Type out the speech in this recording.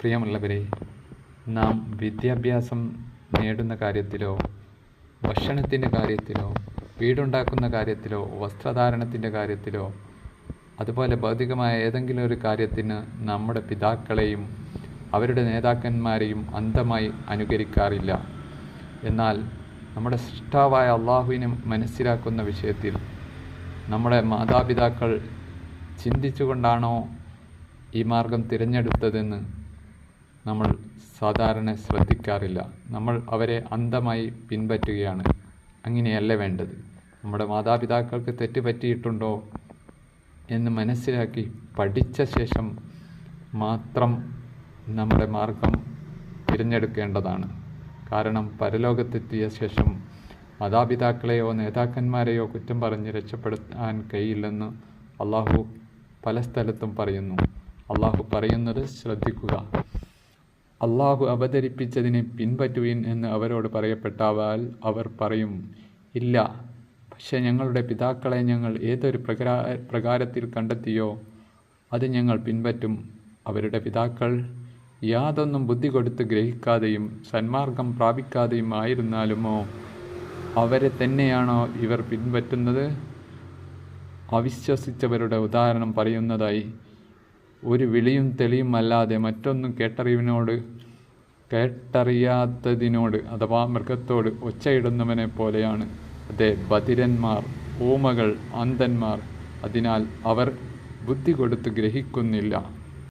പ്രിയമുള്ളവരെ നാം വിദ്യാഭ്യാസം നേടുന്ന കാര്യത്തിലോ ഭക്ഷണത്തിന്റെ കാര്യത്തിലോ വീടുണ്ടാക്കുന്ന കാര്യത്തിലോ വസ്ത്രധാരണത്തിന്റെ കാര്യത്തിലോ അതുപോലെ ഭൗതികമായ ഏതെങ്കിലും ഒരു കാര്യത്തിന് നമ്മുടെ പിതാക്കളെയും അവരുടെ നേതാക്കന്മാരെയും അന്ധമായി അനുകരിക്കാറില്ല. എന്നാൽ നമ്മുടെ സൃഷ്ടാവായ അള്ളാഹുവിനെ മനസ്സിലാക്കുന്ന വിഷയത്തിൽ നമ്മുടെ മാതാപിതാക്കൾ ചിന്തിച്ചുകൊണ്ടാണോ ഈ മാർഗം തിരഞ്ഞെടുത്തതെന്ന് നമ്മൾ സാധാരണ ശ്രദ്ധിക്കാറില്ല. നമ്മൾ അവരെ അന്ധമായി പിൻപറ്റുകയാണ്. അങ്ങനെയല്ല വേണ്ടത്. നമ്മുടെ മാതാപിതാക്കൾക്ക് തെറ്റ് പറ്റിയിട്ടുണ്ടോ എന്ന് മനസ്സിലാക്കി പഠിച്ച ശേഷം മാത്രം നമ്മുടെ മാർഗം തിരഞ്ഞെടുക്കേണ്ടതാണ്. കാരണം പരലോകത്തെത്തിയ ശേഷം മാതാപിതാക്കളെയോ നേതാക്കന്മാരെയോ കുറ്റം പറഞ്ഞ് രക്ഷപ്പെടുത്താൻ കഴിയില്ലെന്ന് അള്ളാഹു പല സ്ഥലത്തും പറയുന്നു. അള്ളാഹു പറയുന്നത് ശ്രദ്ധിക്കുക. അള്ളാഹു അവതരിപ്പിച്ചതിനെ പിൻപറ്റുവിൻ എന്ന് അവരോട് പറയപ്പെട്ടാൽ അവർ പറയും ഇല്ല പക്ഷേ ഞങ്ങളുടെ പിതാക്കളെ ഞങ്ങൾ ഏതൊരു പ്രകാര പ്രകാരത്തിൽ കണ്ടെത്തിയോ അത് ഞങ്ങൾ പിൻപറ്റും. അവരുടെ പിതാക്കൾ യാതൊന്നും ബുദ്ധി കൊടുത്ത് ഗ്രഹിക്കാതെയും സന്മാർഗം പ്രാപിക്കാതെയും ആയിരുന്നാലുമോ? അവരെ തന്നെയാണോ ഇവർ പിൻപറ്റുന്നത്? അവിശ്വസിച്ചവരുടെ ഉദാഹരണം പറയുന്നതായി ഒരു വിളിയും തെളിയും അല്ലാതെ മറ്റൊന്നും കേട്ടറിവിനോട് കേട്ടറിയാത്തതിനോട് അഥവാ മൃഗത്തോട് ഒച്ചയിടുന്നവനെ പോലെയാണ്. അതെ ബധിരന്മാർ ഊമകൾ അന്ധന്മാർ. അതിനാൽ അവർ ബുദ്ധി കൊടുത്ത് ഗ്രഹിക്കുന്നില്ല.